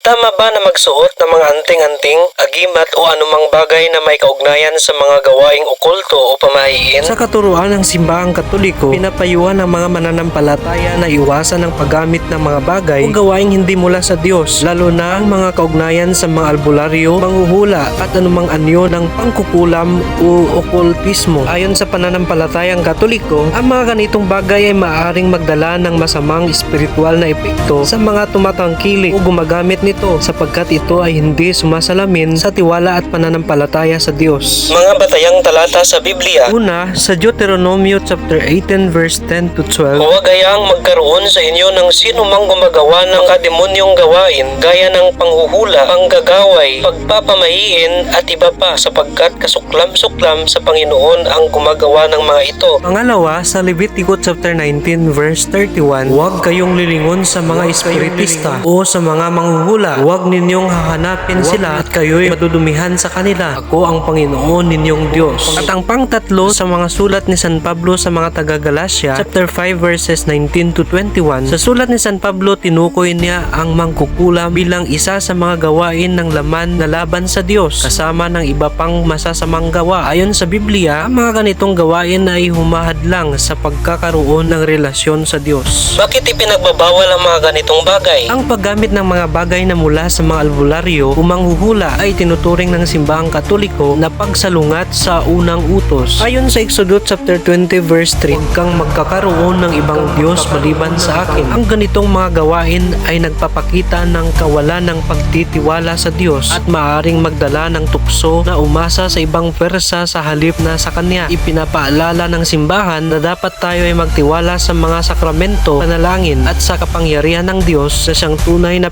Tama ba na magsuot ng mga anting-anting, agimat o anumang bagay na may kaugnayan sa mga gawaing okulto o pamahiin? Sa katuruan ng simbahang katoliko, pinapayuhan ng mga mananampalataya na iwasan ang paggamit ng mga bagay o gawaing hindi mula sa Diyos, lalo na ang mga kaugnayan sa mga albularyo, manghuhula at anumang anyo ng pangkukulam o okultismo. Ayon sa pananampalatayang katoliko, ang mga ganitong bagay ay maaaring magdala ng masamang espiritual na epekto sa mga tumatangkilik o gumagamit nito sapagkat ito ay hindi sumasalamin sa tiwala at pananampalataya sa Diyos. Mga batayang talata sa Biblia. Una, sa Deuteronomio chapter 18 verse 10 to 12. Huwag hayaang magkaroon sa inyo ng sino mang gumagawa ng kademonyong gawain gaya ng panghuhula, panggagaway, pagpapamahiin at iba pa sapagkat kasuklam-suklam sa Panginoon ang gumagawa ng mga ito. Pangalawa, sa Levitico chapter 19 verse 31, huwag kayong lilingon sa mga espiritista o sa mga manghuhula. Huwag ninyong hahanapin sila at kayo'y madudumihan sa kanila. Ako ang Panginoon ninyong Diyos. At ang pangtatlo sa mga sulat ni San Pablo sa mga taga-Galacia, chapter 5 verses 19 to 21, sa sulat ni San Pablo tinukoy niya ang mangkukulam bilang isa sa mga gawain ng laman na laban sa Diyos, kasama ng iba pang masasamang gawa. Ayon sa Biblia, ang mga ganitong gawain ay humahadlang sa pagkakaroon ng relasyon sa Diyos. Bakit ipinagbabawal ang mga ganitong bagay? Ang paggamit ng mga bagay na mula sa mga albularyo o manghuhula ay tinuturing ng simbahang katoliko na pagsalungat sa unang utos. Ayon sa Exodus chapter 20 verse 3, "Huwag kang magkakaroon ng ibang Diyos maliban sa akin. Ang ganitong mga gawain ay nagpapakita ng kawalan ng pagtitiwala sa Diyos at maaring magdala ng tukso na umasa sa ibang persa sa halip na sa Kanya. Ipinapaalala ng simbahan na dapat tayo ay magtiwala sa mga sakramento, panalangin at sa kapangyarihan ng Diyos na siyang tunay na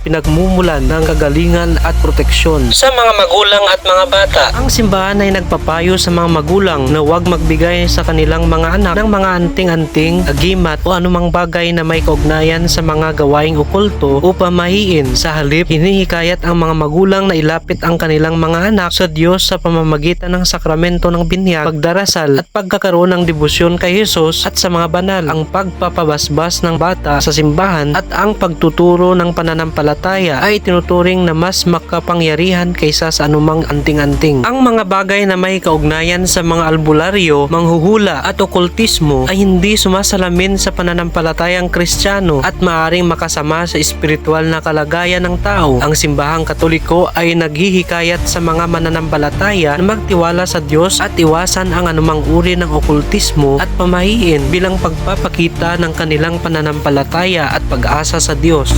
pinagmumulan ng kagalingan at proteksyon. Sa mga magulang at mga bata, ang simbahan ay nagpapayo sa mga magulang na huwag magbigay sa kanilang mga anak ng mga anting-anting, agimat o anumang bagay na may kaugnayan sa mga gawaing okulto o pamahiin. Sa halip, hinihikayat ang mga magulang na ilapit ang kanilang mga anak sa Diyos sa pamamagitan ng sakramento ng binyag, pagdarasal at pagkakaroon ng debosyon kay Jesus at sa mga banal, ang pagpapabasbas ng bata sa simbahan at ang pagtuturo ng pananampalataya ay tinuturing na mas makapangyarihan kaysa sa anumang anting-anting. Ang mga bagay na may kaugnayan sa mga albularyo, manghuhula at okultismo ay hindi sumasalamin sa pananampalatayang kristyano at maaring makasama sa espiritual na kalagayan ng tao. Ang simbahang katoliko ay naghihikayat sa mga mananampalataya na magtiwala sa Diyos at iwasan ang anumang uri ng okultismo at pamahiin bilang pagpapakita ng kanilang pananampalataya at pag-asa sa Diyos.